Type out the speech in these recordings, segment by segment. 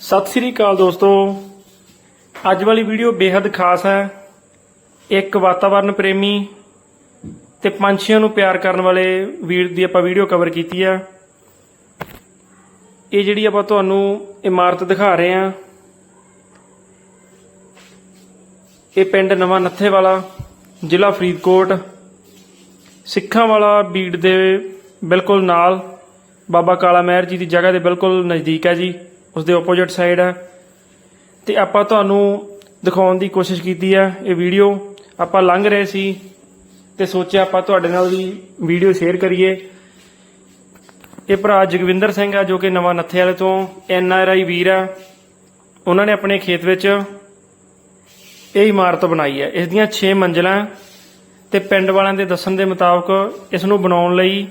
ਸਤਿ ਸ੍ਰੀ ਅਕਾਲ ਦੋਸਤੋ। ਅੱਜ ਵਾਲੀ ਵੀਡੀਓ ਬੇहद ਖਾਸ ਹੈ। ਇੱਕ ਵਾਤਾਵਰਣ ਪ੍ਰੇਮੀ ਤੇ ਪੰਛੀਆਂ ਨੂੰ ਪਿਆਰ ਕਰਨ ਵਾਲੇ ਵੀਰ ਦੀ ਆਪਾਂ ਵੀਡੀਓ ਕਵਰ ਕੀਤੀ ਆ। ਇਹ ਜਿਹੜੀ ਆਪਾਂ ਤੁਹਾਨੂੰ ਇਮਾਰਤ ਦਿਖਾ ਰਹੇ ਆ ਇਹ ਪਿੰਡ ਨਵਾਂ ਨੱਥੇ ਵਾਲਾ, ਜ਼ਿਲ੍ਹਾ ਫਰੀਦਕੋਟ, ਸਿੱਖਾਂ ਵਾਲਾ ਬੀੜ ਦੇ ਬਿਲਕੁਲ ਨਾਲ, ਬਾਬਾ ਕਾਲਾ ਮਹਿਰ ਜੀ ਦੀ ਜਗ੍ਹਾ ਦੇ ਬਿਲਕੁਲ ਨਜ਼ਦੀਕ ਹੈ ਜੀ। ਉਸ ਦੇ ਆਪੋਜ਼ਿਟ ਸਾਈਡ ਹੈ। ਤੇ ਆਪਾਂ ਤੁਹਾਨੂੰ ਦਿਖਾਉਣ ਦੀ ਕੋਸ਼ਿਸ਼ ਕੀਤੀ ਹੈ ਇਹ ਵੀਡੀਓ ਆਪਾਂ ਲੰਘ ਰਹੇ ਸੀ ਤੇ ਸੋਚਿਆ ਆਪਾਂ ਤੁਹਾਡੇ ਨਾਲ ਵੀ ਵੀਡੀਓ ਸ਼ੇਅਰ ਕਰੀਏ। ਇਹ ਭਰਾ ਜਗਵਿੰਦਰ ਸਿੰਘ ਆ ਜੋ ਕਿ ਨਵਾਂ ਨੱਥੇ ਵਾਲੇ ਤੋਂ ਐਨ ਆਰ ਆਈ ਵੀਰ ਆ ਉਹਨਾਂ ਨੇ ਆਪਣੇ ਖੇਤ ਵਿੱਚ ਇਹ ਇਮਾਰਤ ਬਣਾਈ ਹੈ। ਇਸ ਦੀਆਂ 6 ਮੰਜ਼ਲਾਂ ਤੇ ਪਿੰਡ ਵਾਲਿਆਂ ਦੇ ਦੱਸਣ ਦੇ ਮੁਤਾਬਕ ਇਸ ਨੂੰ ਬਣਾਉਣ ਲਈ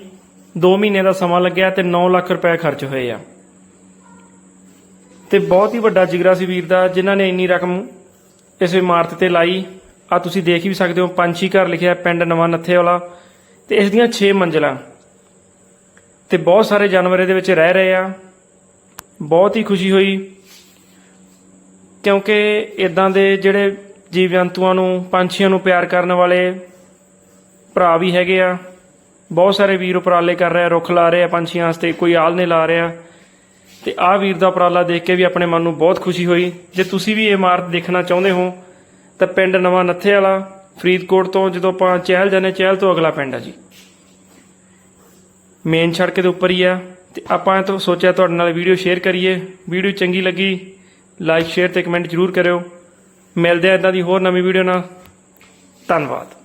2 ਮਹੀਨੇ ਦਾ ਸਮਾਂ ਲੱਗਿਆ ਤੇ 9 ਲੱਖ ਰੁਪਏ ਖਰਚ ਹੋਏ ਆ। ਤੇ ਬਹੁਤ ਹੀ ਵੱਡਾ ਜਿਗਰਾ ਸੀ ਵੀਰ ਦਾ, ਜਿਨ੍ਹਾਂ ਨੇ ਇੰਨੀ ਰਕਮ ਇਸ ਇਮਾਰਤ ਤੇ ਲਾਈ। ਆ ਤੁਸੀਂ ਦੇਖ ਵੀ ਸਕਦੇ ਹੋ, ਪੰਛੀ ਘਰ ਲਿਖਿਆ ਪਿੰਡ ਨਵਾਂ ਨੱਥੇ ਵਾਲਾ ਤੇ ਇਸ ਦੀਆਂ 6 ਮੰਜ਼ਲਾਂ। ਤੇ ਬਹੁਤ ਸਾਰੇ ਜਾਨਵਰ ਇਹਦੇ ਵਿੱਚ ਰਹਿ ਰਹੇ ਆ। ਬਹੁਤ ਹੀ ਖੁਸ਼ੀ ਹੋਈ, ਕਿਉਂਕਿ ਇਦਾਂ ਦੇ ਜਿਹੜੇ ਜੀਵ ਜੰਤੂਆਂ ਨੂੰ, ਪੰਛੀਆਂ ਨੂੰ ਪਿਆਰ ਕਰਨ ਵਾਲੇ ਭਰਾ ਵੀ ਹੈਗੇ ਆ। ਬਹੁਤ ਸਾਰੇ ਵੀਰ ਉਪਰਾਲੇ ਕਰ ਰਹੇ ਆ, ਰੁੱਖ ਲਾ ਰਹੇ ਆ ਪੰਛੀਆਂ ਵਾਸਤੇ, ਕੋਈ ਆਲਣੇ ਲਾ ਰਿਹਾ। ਤੇ ਆਹ ਵੀਰ ਦਾ ਉਪਰਾਲਾ ਦੇਖ ਕੇ ਵੀ ਆਪਣੇ ਮਨ ਨੂੰ ਬਹੁਤ ਖੁਸ਼ੀ ਹੋਈ। ਜੇ ਤੁਸੀਂ ਵੀ ਇਹ ਇਮਾਰਤ ਦੇਖਣਾ ਚਾਹੁੰਦੇ ਹੋ, ਤਾਂ ਪਿੰਡ ਨਵਾਂ ਨੱਥੇ ਵਾਲਾ ਫਰੀਦਕੋਟ ਤੋਂ ਜਦੋਂ ਆਪਾਂ ਚਹਿਲ ਜਾਂਦੇ, ਚਹਿਲ ਤੋਂ ਅਗਲਾ ਪਿੰਡ ਆ ਜੀ। ਮੇਨ ਸੜਕ ਦੇ ਉੱਪਰ ਹੀ ਆ ਤੇ ਆਪਾਂ ਇਹ ਤੋਂ ਸੋਚਿਆ ਤੁਹਾਡੇ ਨਾਲ ਵੀਡੀਓ ਸ਼ੇਅਰ ਕਰੀਏ। ਵੀਡੀਓ ਚੰਗੀ ਲੱਗੀ ਲਾਈਕ ਸ਼ੇਅਰ ਤੇ ਕਮੈਂਟ ਜ਼ਰੂਰ ਕਰਿਓ। ਮਿਲਦੇ ਆ ਇਦਾਂ ਦੀ ਹੋਰ ਨਵੀਂ ਵੀਡੀਓ ਨਾਲ। ਧੰਨਵਾਦ।